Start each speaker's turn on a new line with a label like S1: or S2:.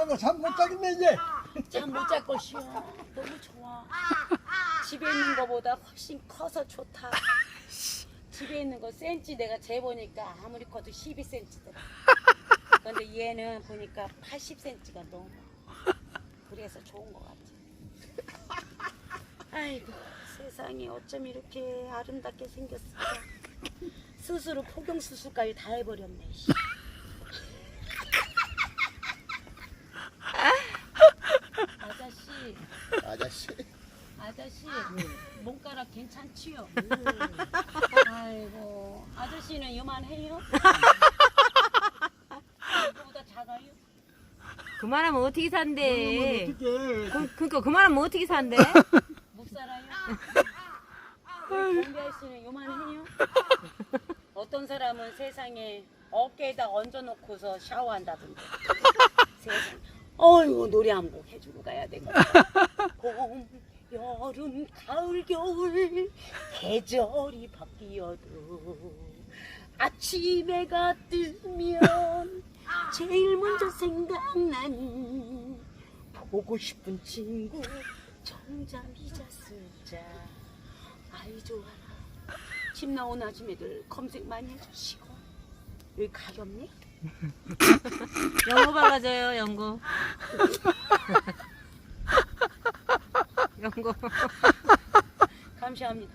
S1: 그러다 잠못 자겠네 이제.
S2: 잠못잘 것이야. 너무 좋아. 집에 있는 거보다 훨씬 커서 좋다. 집에 있는 거 센치 내가 재보니까 아무리 커도 12cm더라. 근데 얘는 보니까 80cm가 넘어. 그래서 좋은 것 같아. 아이고 세상에 어쩜 이렇게 아름답게 생겼을까. 스스로 포경 수술까지 다 해버렸네. 씨. 아저씨.
S1: 아저씨.
S2: 아저씨 몸가락 괜찮지요? 아이고 아저씨는 요만해요? 이거보다 작아요?
S3: 그만하면 어떻게 산대? 그, 그니까 그만하면 어떻게 산대?
S2: 못 살아요? 경비 씨는 요만해요? 어떤 사람은 세상에 어깨에다 얹어놓고서 샤워한다던데 세상 어이구 노래 한 곡 해주고 가야 되겠다 봄, 여름, 가을, 겨울 계절이 바뀌어도 아침에가 뜨면 제일 먼저 생각나는 보고 싶은 친구 정자 미자스자. 아이 좋아라. 집 나온 아줌매들 검색 많이 해주시고. 여기 가렵니?
S3: 연고 발라줘요, 연고. 연고.
S2: 감사합니다